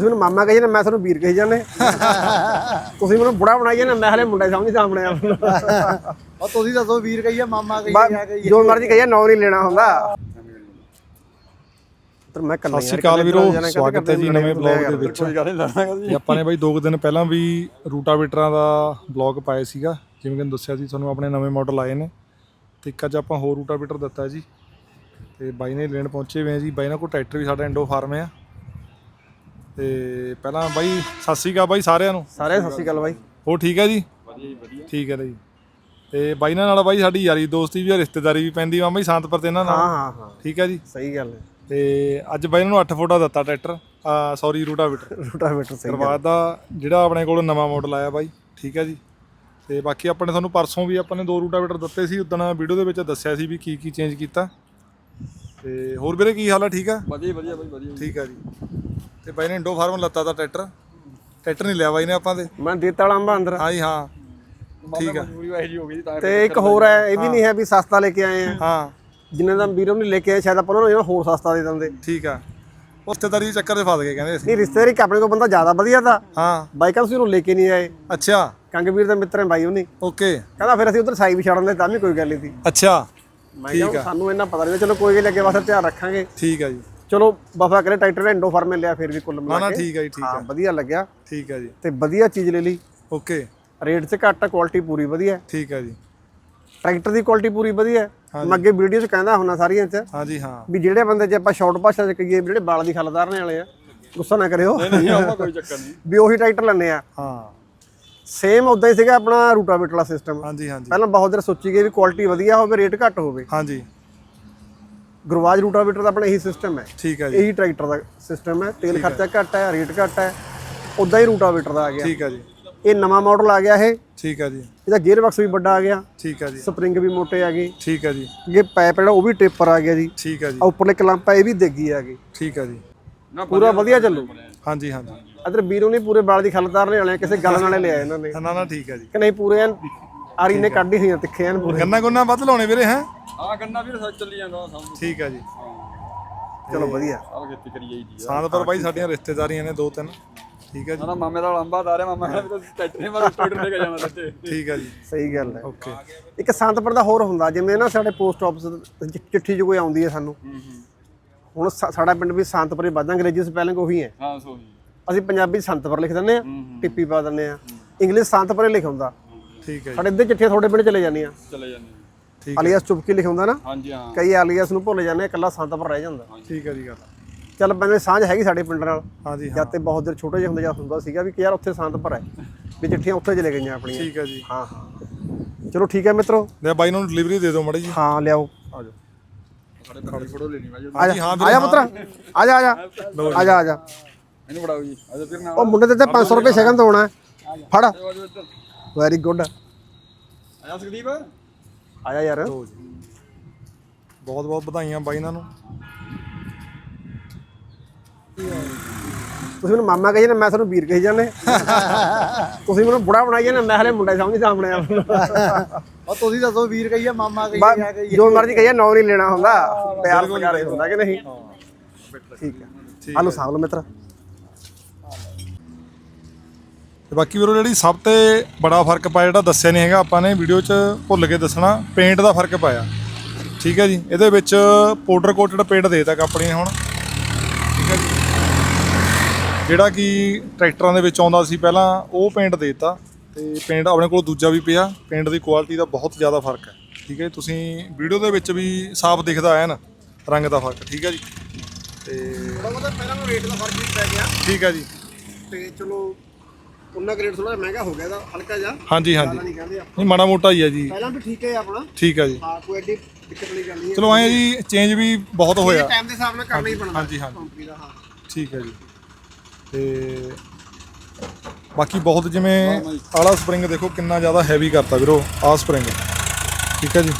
ਤੁਸੀਂ ਮੈਨੂੰ ਮਾਮਾ ਕਹੀ ਜਾਂਦੇ ਮੈਂ ਤੁਹਾਨੂੰ ਵੀਰ ਕਹੀ ਜਾਂਦੇ। ਤੁਸੀਂ ਮੈਨੂੰ ਬੁੜਾ ਬਣਾਈ ਜਾਂਦੇ ਮੈਂ ਹਲੇ ਮੁੰਡਾ ਹੀ ਸਮਝਦਾ ਆਪਣੇ ਆਪ ਨੂੰ ਉਹ ਤੁਸੀਂ ਦੱਸੋ ਵੀਰ ਕਹੀਏ ਮਾਮਾ ਕਹੀਏ ਬਾ- ਕਿਆ ਕਹੀਏ ਜੋ ਮਰਜ਼ੀ ਕਹੀਏ ਨਾਂ ਨਹੀਂ ਲੈਣਾ ਹੁੰਦਾ। ਪਰ ਮੈਂ ਕੱਲਾ ਸਤਿ ਸ਼੍ਰੀ ਅਕਾਲ ਵੀਰੋ ਸਵਾਗਤ ਹੈ ਜੀ ਨਵੇਂ ਬਲੌਗ ਦੇ ਵਿੱਚ। ਤੇ ਆਪਾਂ ਨੇ ਬਾਈ ਦੋ ਕੁ ਦਿਨ ਪਹਿਲਾਂ ਵੀ ਰੂਟਾਵੇਟਰਾਂ ਦਾ ਬਲੌਗ ਪਾਇਆ ਸੀਗਾ। ਜਿਵੇਂ ਕਿ ਦੱਸਿਆ ਸੀ ਤੁਹਾਨੂੰ ਆਪਣੇ ਨਵੇਂ ਮਾਡਲ ਆਏ ਨੇ। ਤੇ ਇੱਕ ਅੱਜ ਆਪਾਂ ਹੋਰ ਰੂਟਾਵੇਟਰ ਦਿੱਤਾ ਜੀ। ਤੇ ਬਾਈ ਨੇ ਲੈਣ ਪਹੁੰਚੇ ਹੋਏ ਆ ਜੀ। ਬਾਈ ਨਾਲ ਕੋਈ ਟਰੈਕਟਰ ਵੀ ਸਾਡਾ ਇੰਡੋ ਫਾਰਮ ਆ। ਤੇ ਪਹਿਲਾਂ ਬਾਈ ਸਤਿ ਸ਼੍ਰੀ ਅਕਾਲ ਬਾਈ ਸਾਰਿਆਂ ਨੂੰ। ਸਾਰੇ ਸਤਿ ਸ਼੍ਰੀ ਅਕਾਲ ਬਾਈ। ਹੋਰ ਠੀਕ ਹੈ ਜੀ? ਠੀਕ ਹੈ ਜੀ। ਤੇ ਬਾਈ ਨਾਲ ਨਾਲ ਬਾਈ ਸਾਡੀ ਯਾਰੀ ਦੋਸਤੀ ਵੀ ਆ ਰਿਸ਼ਤੇਦਾਰੀ ਵੀ ਪੈਂਦੀ ਮਾਮਾ ਜੀ ਸ਼ਾਂਤਪੁਰ ਤੇ ਇਹਨਾਂ ਹਾਂ ਨਾਲ। ਹਾਂ ਹਾਂ ਠੀਕ ਹੈ ਜੀ? ਸਹੀ ਗੱਲ ਹੈ। ਤੇ ਅੱਜ ਬਾਈ ਨੂੰ 8 ਫੁੱਟਾ ਦਿੱਤਾ ਟਰੈਕਟਰ। ਆ ਸੌਰੀ ਰੂਟਾਵੇਟਰ। ਰੂਟਾਵੇਟਰ ਸਹੀ ਗੱਲ ਕਰਵਾਦ ਦਾ ਜਿਹੜਾ ਆਪਣੇ ਕੋਲ ਨਵਾਂ ਮਾਡਲ ਆਇਆ ਬਾਈ। ਠੀਕ ਹੈ ਜੀ? ਤੇ ਬਾਕੀ ਆਪਾਂ ਨੇ ਤੁਹਾਨੂੰ ਪਰਸੋਂ ਵੀ ਆਪਾਂ ਨੇ ਦੋ ਰੂਟਾਵੇਟਰ ਦਿੱਤੇ ਸੀ ਉਦੋਂ ਵੀਡੀਓ ਦੇ ਵਿੱਚ ਦੱਸਿਆ ਸੀ ਵੀ ਕੀ ਕੀ ਚੇਂਜ ਕੀਤਾ। ਤੇ ਹੋਰ ਵੀਰੇ ਕੀ ਹਾਲ ਆ? ਠੀਕ ਆ? ਵਧੀਆ ਵਧੀਆ ਬਾਈ ਵਧੀਆ। ਠੀਕ ਆ ਜੀ। ਤੇ ਬਾਈ ਨੇ ਇੰਡੋ ਫਾਰਮ ਲੱਤਾ ਦਾ ਟਰੈਕਟਰ। ਟਰੈਕਟਰ ਨਹੀਂ ਲਿਆ ਬਾਈ ਨੇ ਆਪਾਂ ਦੇ ਮੈਂ ਦੇਤਾ ਲਾਂਬਾ ਅੰਦਰ ਹਾਂ ਜੀ ਹਾਂ। ਠੀਕ ਆ। ਪੂਰੀ ਵਾਹੀ ਜੀ ਹੋ ਗਈ ਤਾਂ ਤੇ ਇੱਕ ਹੋਰ ਹੈ ਇਹ ਵੀ ਨਹੀਂ ਹੈ ਵੀ ਸਸਤਾ ਲੈ ਕੇ ਆਏ ਆ। ਹਾਂ। ਜਿੰਨੇ ਦਾ ਵੀਰੋ ਨੇ ਲੈ ਕੇ ਆਏ ਸ਼ਾਇਦ ਆਪਾਂ ਉਹਨਾਂ ਨੂੰ ਹੋਰ ਸਸਤਾ ਦੇ ਦਿੰਦੇ। ਠੀਕ ਆ। ਰਿਸ਼ਤੇਦਾਰੀ ਦੇ ਚੱਕਰ 'ਚ ਫਸ ਗਏ ਕਹਿੰਦੇ ਅਸੀਂ। ਨਹੀਂ ਰਿਸ਼ਤੇਦਾਰੀ ਕਿ ਆਪਣੇ ਕੋਲ ਬੰਦਾ ਜ਼ਿਆਦਾ ਵਧੀਆ ਤਾਂ ਹਾਂ। ਬਾਈਕਾਂ ਤੁਸੀਂ ਉਹਨੂੰ ਲੈ ਕੇ ਨਹੀਂ ਆਏ। ਅੱਛਾ। ਕੰਗ ਵੀਰ ਦੇ ਮਿੱਤਰ ਹੈ ਬਾਈ ਉਹਨੇ। ਓਕੇ। ਕਹਿੰਦਾ ਫਿਰ ਅਸੀਂ ਉਧਰ ਸਾਈ ਵੀ ਛੱਡਣ ਦੇ ਤਾਂ ਵੀ ਕੋਈ ਗੱਲ ਨਹੀਂ ਸੀ। ਅੱਛਾ। ਮੈਂ ਕਿਹਾ ਸਾਨੂੰ ਇੰਨਾ ਪਤਾ ਨਹੀਂ ਚਲੋ ਕੋਈ ਗੱਲ ਅੱਗੇ ਵਾਸਤੇ ਧਿਆਨ ਰੱਖਾਂਗੇ। ਠੀਕ ਆ ਜੀ। ਚਲੋ ਵਫਾ ਕਰੇ ਟਰੈਕਟਰ ਇੰਡੋ ਫਾਰਮੇ ਲਿਆ ਫਿਰ ਵੀ ਕੁੱਲ ਮਿਲਾ ਨਾ ਕੇ। ਠੀਕ ਆ ਜੀ ਠੀਕ ਹਾਂ ਵਧੀਆ ਲੱਗਿਆ। ਠੀਕ ਆ ਜੀ। ਤੇ ਵਧੀਆ ਚੀਜ਼ ਲੈ ਲਈ। ਓਕੇ। ਰੇਟ 'ਚ ਘੱਟ ਕੁਆਲਿਟੀ ਪੂਰੀ ਵਧੀਆ। ਹੈ। ਠੀਕ ਆ ਜੀ। ਟਰੈਕਟਰ ਦੀ ਕੁਆਲਿਟੀ ਪੂਰੀ ਵਧੀਆ। ਹੈ। ਮੈਂ ਅੱਗੇ ਵੀਡੀਓ 'ਚ ਕਹਿੰਦਾ ਹੁੰਨਾ ਸਾਰੀਆਂ 'ਚ ਹਾਂ ਜੀ ਹਾਂ। ਵੀ ਜਿਹੜੇ ਬੰਦੇ ਜੇ ਆਪਾਂ ਸ਼ਾਰਟ ਭਾਸ਼ਾ 'ਚ ਕਹੀਏ ਜਿਹੜੇ ਬਾਲ ਦੀ ਖਲ ਧਾਰਨੇ ਵਾਲੇ ਆ ਗੁੱਸਾ ਨਾ ਕਰਿਓ। ਨਹੀਂ ਆਉਂਦਾ ਕੋਈ ਚੱਕਰ ਨਹੀਂ। ਵੀ ਉਹੀ ਟਰੈਕਟਰ ਲੈਣੇ ਆ। ਹਾਂ। ਸੇਮ ਉਦਾਂ ਹੀ ਸੀਗਾ ਆਪਣਾ ਰੂਟਾਵੇਟਰ ਵਾਲਾ ਸਿਸਟਮ ਹਾਂਜੀ ਹਾਂਜੀ। ਪਹਿਲਾਂ ਬਹੁਤ ਦੇਰ ਸੋਚੀ ਗਈ ਵੀ ਕੁਆਲਿਟੀ ਵਧੀਆ ਹੋਵੇ ਰੇਟ ਘੱਟ ਹੋਵੇ। ਹਾਂਜੀ। ਗੁਰਵਾਜ ਰੂਟਾਵੇਟਰ ਦਾ ਆਪਣਾ ਇਹੀ ਸਿਸਟਮ ਹੈ। ਠੀਕ ਹੈ ਜੀ। ਇਹੀ ਟਰੈਕਟਰ ਦਾ ਸਿਸਟਮ ਹੈ। ਤੇਲ ਖਰਚਾ ਘੱਟ ਹੈ ਰੇਟ ਘੱਟ ਹੈ ਉਦਾਂ ਹੀ ਰੂਟਾਵੇਟਰ ਦਾ ਆ ਗਿਆ। ਠੀਕ ਹੈ ਜੀ। ਇਹ ਨਵਾਂ ਮਾਡਲ ਆ ਗਿਆ ਇਹ। ਠੀਕ ਹੈ ਜੀ। ਇਹਦਾ ਗੇਅਰ ਬਾਕਸ ਵੀ ਵੱਡਾ ਆ ਗਿਆ। ਠੀਕ ਹੈ ਜੀ। ਸਪਰਿੰਗ ਵੀ ਮੋਟੇ ਆ ਗਏ। ਠੀਕ ਹੈ ਜੀ। ਅੱਗੇ ਪਾਈਪ ਜਿਹੜਾ ਉਹ ਵੀ ਟੇਪਰ ਆ ਗਿਆ ਜੀ। ਠੀਕ ਹੈ ਜੀ। ਉੱਪਰਲੇ ਕਲੰਪ ਆ ਇਹ ਵੀ ਦੇਗੀ ਆ ਗਈ। ਠੀਕ ਹੈ ਜੀ। ਨਾ ਪੂਰਾ ਵਧੀਆ ਚੱਲੂ। ਹਾਂਜੀ ਹਾਂਜੀ। ਅਦਰ ਵੀਰੋਂ ਨਹੀਂ ਪੂਰੇ ਬਾਲ ਦੀ ਖਲ ਤਾਰਨੇ ਵਾਲੇ ਆ, ਕਿਸੇ ਗੱਲ ਨਾਲੇ ਲਿਆਏ ਇਹਨਾਂ ਨੇ। ਨਾ ਨਾ ਠੀਕ ਹੈ ਜੀ। ਕਿ ਨਹੀਂ ਪੂਰੇ ਆਰੀ ਨੇ ਕੱਢੀ ਹੋਈਆਂ ਤਿੱਖੇ ਐਨ ਪੂਰੇ ਗੰਨਾ ਗੁੰਨਾ ਵੱਧ ਲਾਉਣੇ ਵੀਰੇ ਹੈ? ਆ ਗੰਨਾ ਵੀਰ ਸੱਚ ਚੱਲੀ ਜਾਂਦਾ ਸਭ ਠੀਕ ਹੈ ਜੀ। ਚਲੋ ਵਧੀਆ। ਸਾਰਾ ਖੇਤੀ ਕਰੀ ਜਾਈਦੀ ਆ। ਸਾਂਦਪੁਰ ਬਾਈ ਸਾਡੀਆਂ ਰਿਸ਼ਤੇਦਾਰੀਆਂ ਨੇ ਦੋ ਤਿੰਨ। ਠੀਕ ਹੈ ਜੀ। ਨਾ ਮਾਮੇ ਦਾ ਲੰਬਾ ਦਾਰੇ ਮਾਮਾ ਤੁਸੀਂ ਟਰੈਕਟਰ ਨੇ ਮਾਰ ਟਰੈਕਟਰ ਲੈ ਕੇ ਜਾਣਾ ਸੱਚੇ। ਠੀਕ ਹੈ ਜੀ। ਸਹੀ ਗੱਲ ਹੈ। ਓਕੇ। ਇੱਕ ਸੰਤਪੁਰ ਦਾ ਹੋਰ ਹੁੰਦਾ ਜਿਵੇਂ ਨਾ ਸਾਡੇ ਪੋਸਟ ਆਫਿਸ ਚਿੱਠੀ 'ਚ ਕੋਈ ਆਉਂਦੀ ਹੈ ਸਾਨੂੰ। ਹੁਣ ਸਾਡਾ ਪਿੰਡ ਵੀ ਸੰਤਪੁਰ ਹੀ ਵੱਧਾ ਅੰਗਰੇਜ਼ੀ ਸਪੈਲਿੰਗ ਉਹੀ ਹੈ। ਹਾਂ ਸੋ ਹੀ ਅਸੀਂ ਪੰਜਾਬੀ ਸੰਤਪੁਰ ਲਿਖ ਦਿੰਦੇ ਆ ਟਿੱਪੀ ਪਾ ਦਿੰਦੇ ਆ ਇੰਗਲਿਸ਼ ਸੰਤਪੁਰ ਲਿਖ ਹੁੰਦਾ। ਠੀਕ ਹੈ ਜੀ। ਸਾਡੇ ਇੱਧਰ ਚਿੱਠੀਆਂ ਤੁਹਾਡੇ ਪਿੰਡ ਚਲੇ ਜਾਂਦੀਆਂ। ਚਲੇ ਜਾਂਦੇ ਠੀਕ ਅਲੀਆਸ ਚੁਪਕੀ ਲਿਖ ਹੁੰਦਾ ਨਾ? ਹਾਂਜੀ ਹਾਂ। ਕਈ ਅਲੀਆਸ ਨੂੰ ਭੁੱਲ ਜਾਂਦੇ ਆ ਇਕੱਲਾ ਸੰਤਪੁਰ ਰਹਿ ਜਾਂਦਾ। ਠੀਕ ਹੈ ਜੀ ਗੱਲ। ਚੱਲ ਬੰਦੇ ਸਾਂਝ ਹੈਗੀ ਸਾਡੇ ਪਿੰਡ ਨਾਲ ਹਾਂਜੀ ਹਾਂ। ਜਦ ਤੇ ਬਹੁਤ ਦੇਰ ਛੋਟੇ ਜਿਹੇ ਹੁੰਦੇ ਜਦ ਹੁੰਦਾ ਸੀਗਾ ਵੀ ਕਿ ਯਾਰ ਉੱਥੇ ਸੰਤਪੁਰ ਹੈ ਵੀ ਚਿੱਠੀਆਂ ਉੱਥੇ ਚਲੇ ਗਈਆਂ ਆਪਣੀਆਂ। ਠੀਕ ਹੈ ਜੀ। ਹਾਂ ਹਾਂ। ਚਲੋ ਠੀਕ ਹੈ ਮਿੱਤਰੋ। ਲੈ ਬਾਈ ਨੂੰ ਡਿਲੀਵਰੀ ਦੇ ਦਿਓ ਮੜੀ ਜੀ ਹਾਂ ਲਿਆਓ। ਆ ਜਾਓ। ਸਾਡੇ ਘਰ ਫੋਟੋ ਲੈਣੀ ਬਾਈ ਆ ਹਾਂਜੀ, ਜਾ ਹਾਂ ਆ ਜਾ ਪੁੱਤਰ। ਆ ਜਾ ਆ ਜਾ। ਆ ਜਾ ਆ ਜਾ ਇਹਨੂੰ ਫੜਾਓ ਜੀ। ਆ ਜਾ ਫਿਰ ਨਾ ਉਹ ਮੁੰਡੇ ਤੇ ਤਾਂ 500 ਰੁਪਏ ਸ਼ਗਨ ਹੈ। ਫੜ। ਆ ਜਾ ਇੱਧਰ ਵੈਰੀ ਗੁੱਡ ਆ ਜਾ ਸੁਖਦੀਪ? ਆ ਜਾ ਯਾਰ। ਲਓ ਜੀ। ਬਹੁਤ ਬਹੁਤ ਵਧਾਈਆਂ ਬਾਈ ਇਹਨਾਂ ਨੂੰ। ਤੁਸੀਂ ਮੈਨੂੰ ਮਾਮਾ ਕਹੀ ਜਾਂਦੇ ਮੈਂ ਤੁਹਾਨੂੰ ਵੀਰ ਕਹੀ ਜਾਂਦੇ। ਤੁਸੀਂ ਮੈਨੂੰ ਬੁੜਾ ਬਣਾਈ ਜਾਂਦੇ ਮੈਂ ਹਲੇ ਮੁੰਡਾ ਹੀ ਸਮਝਦਾ ਆਪਣੇ ਆਪ ਨੂੰ ਉਹ ਤੁਸੀਂ ਦੱਸੋ ਵੀਰ ਕਹੀਏ ਮਾਮਾ ਕਹੀਏ ਕਿਆ ਕਹੀਏ ਜੋ ਮਰਜ਼ੀ ਕਹੀਏ ਨਾਂ ਨਹੀਂ ਲੈਣਾ ਹੁੰਦਾ। ਪਿਆਰ ਪਿਆਰ ਹੁੰਦਾ ਕਿ ਨਹੀਂ? ਠੀਕ ਹੈ ਹਲੋ ਸਾਹਬ ਲੋ ਮਿੱਤਰ। ਤੇ ਬਾਕੀ ਵੀਰੋ ਜਿਹੜੀ ਸਭ ਤੋਂ ਬੜਾ ਫ਼ਰਕ ਪਾਇਆ ਜਿਹੜਾ ਦੱਸਿਆ ਨਹੀਂ ਹੈਗਾ ਆਪਾਂ ਨੇ ਵੀਡੀਓ 'ਚ ਭੁੱਲ ਕੇ ਦੱਸਣਾ ਪੇਂਟ ਦਾ ਫ਼ਰਕ ਪਾਇਆ। ਠੀਕ ਹੈ ਜੀ ਇਹਦੇ ਵਿੱਚ ਪਾਊਡਰ ਕੋਟਡ ਪੇਂਟ ਦੇਤਾ ਕੰਪਨੀ ਨੇ ਹੁਣ। ਠੀਕ ਹੈ ਜੀ। ਜਿਹੜਾ ਕਿ ਟਰੈਕਟਰਾਂ ਦੇ ਵਿੱਚ ਆਉਂਦਾ ਸੀ ਪਹਿਲਾਂ ਉਹ ਪੇਂਟ ਦੇਤਾ। ਤੇ ਪੇਂਟ ਆਪਣੇ ਕੋਲ ਦੂਜਾ ਵੀ ਪਿਆ ਪੇਂਟ ਦੀ ਕੁਆਲਿਟੀ ਦਾ ਬਹੁਤ ਜ਼ਿਆਦਾ ਫ਼ਰਕ ਹੈ। ਠੀਕ ਹੈ ਜੀ ਤੁਸੀਂ ਵੀਡੀਓ ਦੇ ਵਿੱਚ ਵੀ ਸਾਫ਼ ਦਿਖਦਾ ਹੈ ਨਾ ਰੰਗ ਦਾ ਫ਼ਰਕ। ਠੀਕ ਹੈ ਜੀ। ਤੇ ਥੋੜਾ ਬਹੁਤਾ ਪਹਿਲਾਂ ਨੂੰ ਰੇਟ ਦਾ ਫ਼ਰਕ ਵੀ ਪੈ ਗਿਆ। ਠੀਕ ਹੈ ਜੀ। ਤੇ ਚਲੋ ਉਹਨਾਂ ਰੇਟ ਥੋੜਾ ਮਹਿੰਗਾ ਹੋ ਗਿਆ ਇਹਦਾ ਹਲਕਾ ਜਿਹਾ। ਹਾਂਜੀ ਹਾਂਜੀ। ਨਹੀਂ ਕਹਿੰਦੇ ਆ ਨਹੀਂ ਮਾੜਾ ਮੋਟਾ ਹੀ ਹੈ ਜੀ। ਪਹਿਲਾਂ ਵੀ ਠੀਕ ਹੈ ਆਪਣਾ। ਠੀਕ ਹੈ ਜੀ। ਹਾਂ ਕੋਈ ਐਡੀ ਦਿੱਕਤ ਵਾਲੀ ਗੱਲ ਨਹੀਂ ਹੈ। ਚਲੋ ਐਂ ਜੀ ਚੇਂਜ ਵੀ ਬਹੁਤ ਹੋਇਆ। ਟਾਈਮ ਦੇ ਹਿਸਾਬ ਨਾਲ ਕਰਨਾ ਹੀ ਪੈਣਾ। ਹਾਂਜੀ ਹਾਂਜੀ। ਕੰਪਨੀ ਦਾ ਹਾਂ। ਠੀਕ ਹੈ ਜੀ। ਤੇ ਬਾਕੀ ਬਹੁਤ ਜਿਵੇਂ ਆਲਾ ਸਪਰਿੰਗ ਦੇਖੋ ਕਿੰਨਾ ਜ਼ਿਆਦਾ ਹੈਵੀ ਕਰਤਾ ਵੀਰੋ ਆਹ ਸਪਰਿੰਗ। ਠੀਕ ਹੈ ਜੀ।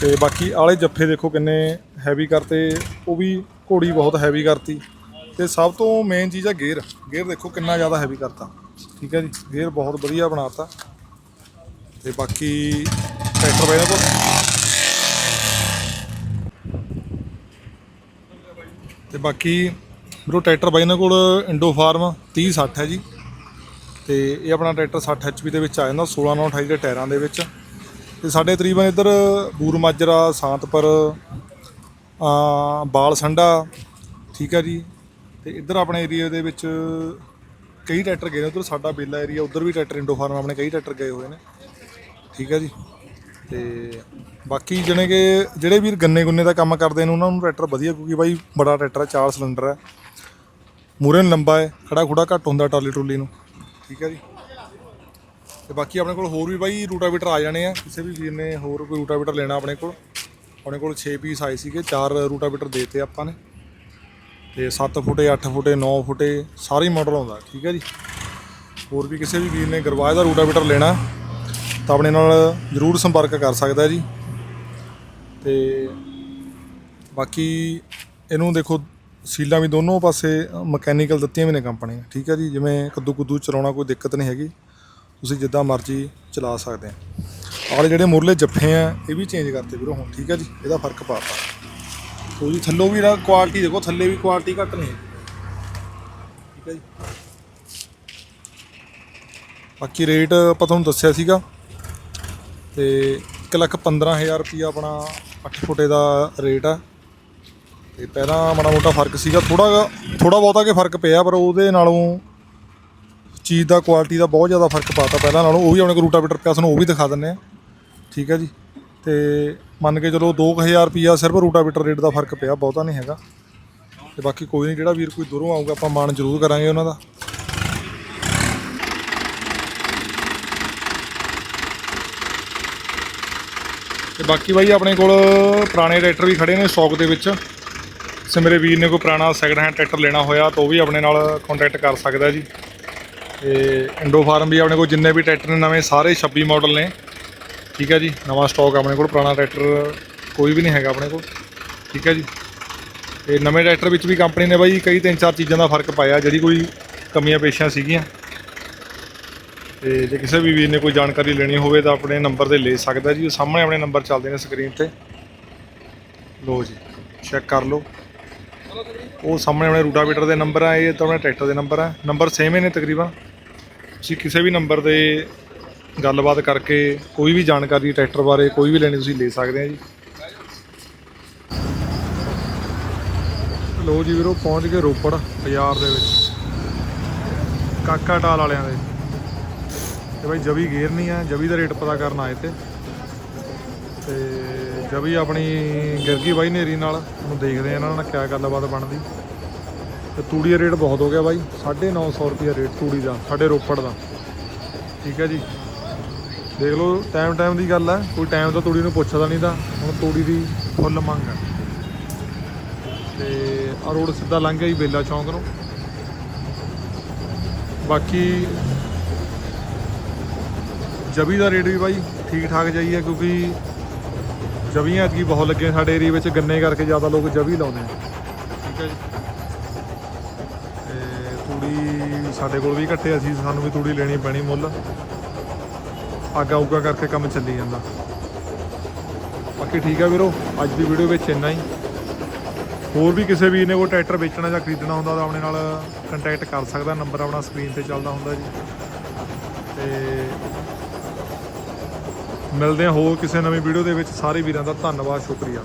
ਤੇ ਬਾਕੀ ਆਲੇ ਜੱਫੇ ਦੇਖੋ ਕਿੰਨੇ ਹੈਵੀ ਕਰਤੇ ਉਹ ਵੀ ਘੋੜੀ ਬਹੁਤ ਹੈਵੀ ਕਰਤੀ। ਤੇ ਸਭ ਤੋਂ ਮੇਨ ਚੀਜ਼ ਹੈ ਗੇਅਰ ਗੇਅਰ ਦੇਖੋ ਕਿੰਨਾ ਜ਼ਿਆਦਾ ਹੈਵੀ ਕਰਤਾ। ਠੀਕ ਹੈ ਜੀ ਗੇਅਰ ਬਹੁਤ ਵਧੀਆ ਬਣਾਤਾ। ਤੇ ਬਾਕੀ ਟਰੈਕਟਰ ਬਾਈ ਦਾ ਕੋਲ ਤੇ ਬਾਕੀ ਵੀਰੋ ਟਰੈਕਟਰ ਬਾਈ ਇਹਨਾਂ ਕੋਲ ਇੰਡੋ ਫਾਰਮ 3060 ਹੈ ਜੀ। ਤੇ ਇਹ ਆਪਣਾ ਟਰੈਕਟਰ 60 ਐਚਪੀ ਦੇ ਵਿੱਚ ਆ ਜਾਂਦਾ 16 ਨਾਲ 28 ਦੇ ਟਾਇਰਾਂ ਦੇ ਵਿੱਚ। ਤੇ ਸਾਡੇ ਤਕਰੀਬਨ ਇੱਧਰ ਬੂਰ ਮਾਜਰਾ, ਸਾਂਤਪੁਰ ਆ ਬਾਲ ਸੰਡਾ ਠੀਕ ਹੈ ਜੀ। ਤੇ ਇੱਧਰ ਆਪਣੇ ਏਰੀਆ ਦੇ ਵਿੱਚ ਕਈ ਟਰੈਕਟਰ ਗਏ ਨੇ, ਉੱਧਰ ਸਾਡਾ ਬੇਲਾ ਏਰੀਆ ਉੱਧਰ ਵੀ ਟਰੈਕਟਰ ਇੰਡੋ ਫਾਰਮ ਆਪਣੇ ਕਈ ਟਰੈਕਟਰ ਗਏ ਹੋਏ ਨੇ। ਠੀਕ ਹੈ ਜੀ। ਤੇ ਬਾਕੀ ਜਣੇ ਕਿ ਜਿਹੜੇ ਵੀਰ ਗੰਨੇ ਗੁੰਨੇ ਦਾ ਕੰਮ ਕਰਦੇ ਨੇ, ਉਹਨਾਂ ਨੂੰ ਟਰੈਕਟਰ ਵਧੀਆ, ਕਿਉਂਕਿ ਬਾਈ ਬੜਾ ਟਰੈਕਟਰ ਹੈ 4 ਸਿਲੰਡਰ ਹੈ ਮੂਰੇ ਨੂੰ ਲੰਬਾ ਹੈ, ਖੜਾ ਖੁੜਾ ਘੱਟ ਹੁੰਦਾ ਟਰਾਲੀ ਟੁਲੀ ਨੂੰ। ਠੀਕ ਹੈ ਜੀ। ਤੇ ਬਾਕੀ ਆਪਣੇ ਕੋਲ ਹੋਰ ਵੀ ਬਾਈ ਰੂਟਾਵੀਟਰ ਆ ਜਾਣੇ ਆ। ਕਿਸੇ ਵੀ ਵੀਰ ਨੇ ਹੋਰ ਕੋਈ ਰੂਟਾਵੀਟਰ ਲੈਣਾ ਆਪਣੇ ਕੋਲ ਆਪਣੇ ਕੋਲ 6 ਪੀਸ ਆਏ ਸੀਗੇ 4 ਰੂਟਾਵੀਟਰ ਦੇਤੇ ਆਪਾਂ ਨੇ। ਤੇ 7 ਫੁੱਟੇ 8 ਫੁੱਟੇ 9 ਫੁੱਟੇ, ਸਾਰੇ ਮਾਡਲ ਆਉਂਦਾ, ਠੀਕ ਹੈ ਜੀ? ਹੋਰ ਵੀ ਕਿਸੇ ਵੀ ਵੀਰ ਨੇ ਗਰਵਾਏ ਦਾ ਰੂਟਾਵੀਟਰ ਲੈਣਾ, ਤਾਂ ਆਪਣੇ ਨਾਲ ਜ਼ਰੂਰ ਸੰਪਰਕ ਕਰ ਸਕਦਾ ਜੀ। ਤੇ ਬਾਕੀ ਇਹਨੂੰ ਦੇਖੋ, ਸੀਲਾਂ ਵੀ ਦੋਨੋਂ ਪਾਸੇ ਮਕੈਨੀਕਲ ਦਿੱਤੀਆਂ ਵੀ ਨੇ ਕੰਪਨੀ ਨੇ ਠੀਕ ਹੈ ਜੀ? ਜਿਵੇਂ ਕੱਦੂ ਕੁੱਦੂ ਚਲਾਉਣਾ ਕੋਈ ਦਿੱਕਤ ਨਹੀਂ ਹੈਗੀ, ਤੁਸੀਂ ਜਿੱਦਾਂ ਮਰਜ਼ੀ ਚਲਾ ਸਕਦੇ ਆ ਆਲੇ ਜਿਹੜੇ ਮੁਰਲੇ ਜੱਫੇ ਆ, ਇਹ ਵੀ ਚੇਂਜ ਕਰਤੇ ਵੀਰੋ ਹੁਣ, ਠੀਕ ਹੈ ਜੀ? ਇਹਦਾ ਫ਼ਰਕ ਪਾਤਾ। ਤੋ ਜੀ, ਥੱਲੋਂ ਵੀ ਨਾ ਕੁਆਲਿਟੀ ਦੇਖੋ, ਥੱਲੇ ਵੀ ਕੁਆਲਿਟੀ ਘੱਟ ਨਹੀਂ ਠੀਕ ਹੈ ਜੀ। ਬਾਕੀ ਰੇਟ ਆਪਾਂ ਤੁਹਾਨੂੰ ਦੱਸਿਆ ਸੀਗਾ, ਤੇ 115000 ਰੁਪਿਆ ਆਪਣਾ 8 ਫੁੱਟੇ ਦਾ ਰੇਟ ਆ। ਤੇ ਪਹਿਲਾਂ ਮਾੜਾ ਮੋਟਾ ਫ਼ਰਕ ਸੀਗਾ ਥੋੜਾ ਥੋੜਾ ਬਹੁਤਾ ਕਿ ਫ਼ਰਕ ਪਿਆ, ਪਰ ਉਹਦੇ ਨਾਲੋਂ ਚੀਜ਼ ਦਾ ਕੁਆਲਿਟੀ ਦਾ ਬਹੁਤ ਜ਼ਿਆਦਾ ਫ਼ਰਕ ਪਾਤਾ ਪਹਿਲਾਂ ਨਾਲੋਂ। ਉਹ ਵੀ ਆਪਣੇ ਕੋਲ ਰੂਟਾਵੀਟਰ ਪਿਆ ਸਾਨੂੰ ਉਹ ਵੀ ਦਿਖਾ ਦਿੰਨੇ ਆ ਠੀਕ ਹੈ ਜੀ। ਤੇ ਮੰਨ ਕੇ ਚਲੋ 2000 ਰੁਪਿਆ ਸਿਰਫ ਰੂਟਾਵੀਟਰ ਰੇਟ ਦਾ ਫ਼ਰਕ ਪਿਆ, ਬਹੁਤਾ ਨਹੀਂ ਹੈਗਾ। ਤੇ ਬਾਕੀ ਕੋਈ ਨਹੀਂ, ਜਿਹੜਾ ਵੀਰ ਕੋਈ ਦੂਰੋਂ ਆਊਗਾ, ਆਪਾਂ ਮਾਣ ਜ਼ਰੂਰ ਕਰਾਂਗੇ ਉਹਨਾਂ ਦਾ। ਤੇ ਬਾਕੀ ਬਾਈ, ਆਪਣੇ ਕੋਲ ਪੁਰਾਣੇ ਟਰੈਕਟਰ ਵੀ ਖੜੇ ਨੇ ਸਟਾਕ ਦੇ ਵਿੱਚ। ਜੇ ਮੇਰੇ ਵੀਰ ਨੇ ਕੋਈ ਪੁਰਾਣਾ ਸੈਕਿੰਡ ਹੈਂਡ ਟਰੈਕਟਰ ਲੈਣਾ ਹੋਇਆ, ਤਾਂ ਉਹ ਵੀ ਆਪਣੇ ਨਾਲ ਕੰਟੈਕਟ ਕਰ ਸਕਦਾ ਜੀ। ਤੇ ਇੰਡੋ ਫਾਰਮ ਵੀ ਆਪਣੇ ਕੋਲ ਜਿੰਨੇ ਵੀ ਟਰੈਕਟਰ ਨੇ, ਨਵੇਂ ਸਾਰੇ 26 ਮਾਡਲ ਨੇ। ਠੀਕ ਹੈ ਜੀ, ਨਵਾਂ ਸਟਾਕ ਆਪਣੇ ਕੋਲ, ਪੁਰਾਣਾ ਟਰੈਕਟਰ ਕੋਈ ਵੀ ਨਹੀਂ ਹੈਗਾ ਆਪਣੇ ਕੋਲ, ਠੀਕ ਹੈ ਜੀ। ਤੇ ਨਵੇਂ ਟਰੈਕਟਰ ਵਿੱਚ ਵੀ ਕੰਪਨੀ ਨੇ ਬਾਈ ਕਈ ਤਿੰਨ ਚਾਰ ਚੀਜ਼ਾਂ ਦਾ ਫ਼ਰਕ ਪਾਇਆ, ਜਿਹੜੀ ਕੋਈ ਕਮੀਆਂ ਪੇਸ਼ੀਆਂ ਸੀਗੀਆਂ। ਤੇ ਜੇ ਕਿਸੇ ਵੀ ਵੀਰ ਨੇ ਕੋਈ ਜਾਣਕਾਰੀ ਲੈਣੀ ਹੋਵੇ ਤਾਂ ਆਪਣੇ ਨੰਬਰ ਤੇ ਲੈ ਸਕਦਾ ਜੀ, ਉਹ ਸਾਹਮਣੇ ਆਪਣੇ ਨੰਬਰ ਚੱਲਦੇ ਨੇ ਸਕਰੀਨ ਤੇ। ਲੋ ਜੀ ਚੈੱਕ ਕਰ ਲਓ। ਉਹ ਸਾਹਮਣੇ ਆਪਣੇ ਰੂਟਾਵੀਟਰ ਦੇ ਨੰਬਰ ਆ, ਇਹ ਤਾਂ ਆਪਣੇ ਟਰੈਕਟਰ ਦੇ ਨੰਬਰ ਆ। ਨੰਬਰ ਸੇਮ ਹੀ ਨੇ ਤਕਰੀਬਨ। ਤੁਸੀਂ ਕਿਸੇ ਵੀ ਨੰਬਰ ਤੇ ਗੱਲਬਾਤ ਕਰਕੇ ਕੋਈ ਵੀ ਜਾਣਕਾਰੀ ਟਰੈਕਟਰ ਬਾਰੇ ਕੋਈ ਵੀ ਲੈਣੀ ਤੁਸੀਂ ਲੈ ਸਕਦੇ ਆ ਜੀ। ਲੋ ਜੀ ਵੀਰੋ, ਪਹੁੰਚ ਗਏ ਰੋਪੜ ਬਾਜ਼ਾਰ ਦੇ ਵਿੱਚ। ਕਾਕਾ ਟਾਲ ਵਾਲਿਆਂ ਦੇ। ਤੇ ਬਾਈ ਜਵੀ ਗੇਰ ਨਹੀਂ ਆ, ਜਵੀ ਦਾ ਰੇਟ ਪਤਾ ਕਰਨ ਆਏ ਤੇ। ਤੇ ਜਵੀ ਆਪਣੀ ਗਿਰਗੀ ਬਾਈ ਨੇਰੀ ਨਾਲ, ਉਹਨੂੰ ਦੇਖਦੇ ਆ ਇਹਨਾਂ ਨਾਲ ਕਿਆ ਗੱਲਬਾਤ ਬਣਦੀ। ਤੇ ਤੂੜੀ ਦਾ ਰੇਟ ਬਹੁਤ ਹੋ ਗਿਆ ਬਾਈ 950 ਰੁਪਏ ਰੇਟ ਤੂੜੀ ਦਾ, ਸਾਡੇ ਰੋਪੜ ਦਾ। ਠੀਕ ਹੈ ਜੀ। ਦੇਖ ਲਓ ਟਾਈਮ ਟਾਈਮ ਦੀ ਗੱਲ ਹੈ ਕੋਈ ਟਾਈਮ ਤਾਂ ਤੂੜੀ ਨੂੰ ਪੁੱਛਦਾ ਨਹੀਂ ਤਾਂ ਹੁਣ ਤੂੜੀ ਦੀ ਫੁੱਲ ਮੰਗ ਹੈ ਤੇ ਆ ਰੋਡ ਸਿੱਧਾ ਲੰਘ ਗਿਆ ਜੀ ਬੇਲਾ ਚੌਂਕ ਨੂੰ। ਬਾਕੀ ਜਵੀ ਦਾ ਰੇਟ ਵੀ ਬਾਈ ਠੀਕ ਠਾਕ ਜਾਈਏ ਕਿਉਂਕਿ ਜਵੀਆਂ ਐਤਕੀ ਬਹੁਤ ਲੱਗੀਆਂ ਸਾਡੇ ਏਰੀਆ ਵਿੱਚ, ਗੰਨੇ ਕਰਕੇ ਜ਼ਿਆਦਾ ਲੋਕ ਜਵੀ ਲਾਉਂਦੇ ਆ। ਠੀਕ ਹੈ ਜੀ। ਤੇ ਤੂੜੀ ਸਾਡੇ ਕੋਲ ਵੀ ਘੱਟੇ ਅਸੀਂ ਸਾਨੂੰ ਵੀ ਤੂੜੀ ਲੈਣੀ ਪੈਣੀ ਮੁੱਲ। ਆਗਾ ਉਗਾ ਕਰਕੇ ਕੰਮ ਚੱਲੀ ਜਾਂਦਾ। ਬਾਕੀ ਠੀਕ ਆ ਵੀਰੋ, ਅੱਜ ਦੀ ਵੀਡੀਓ ਵਿੱਚ ਇੰਨਾ ਹੀ। ਹੋਰ ਵੀ ਕਿਸੇ ਵੀਰ ਨੇ ਕੋਈ ਟਰੈਕਟਰ ਵੇਚਣਾ ਜਾਂ ਖਰੀਦਣਾ ਹੁੰਦਾ ਤਾਂ ਆਪਣੇ ਨਾਲ ਕੰਟੈਕਟ ਕਰ ਸਕਦਾ ਨੰਬਰ ਆਪਣਾ ਸਕਰੀਨ ਤੇ ਚੱਲਦਾ ਹੁੰਦਾ ਜੀ। ਤੇ ਮਿਲਦੇ ਹਾਂ ਹੋਰ ਕਿਸੇ ਨਵੀਂ ਵੀਡੀਓ ਦੇ ਵਿੱਚ। ਸਾਰੇ ਵੀਰਾਂ ਦਾ ਧੰਨਵਾਦ, ਸ਼ੁਕਰੀਆ।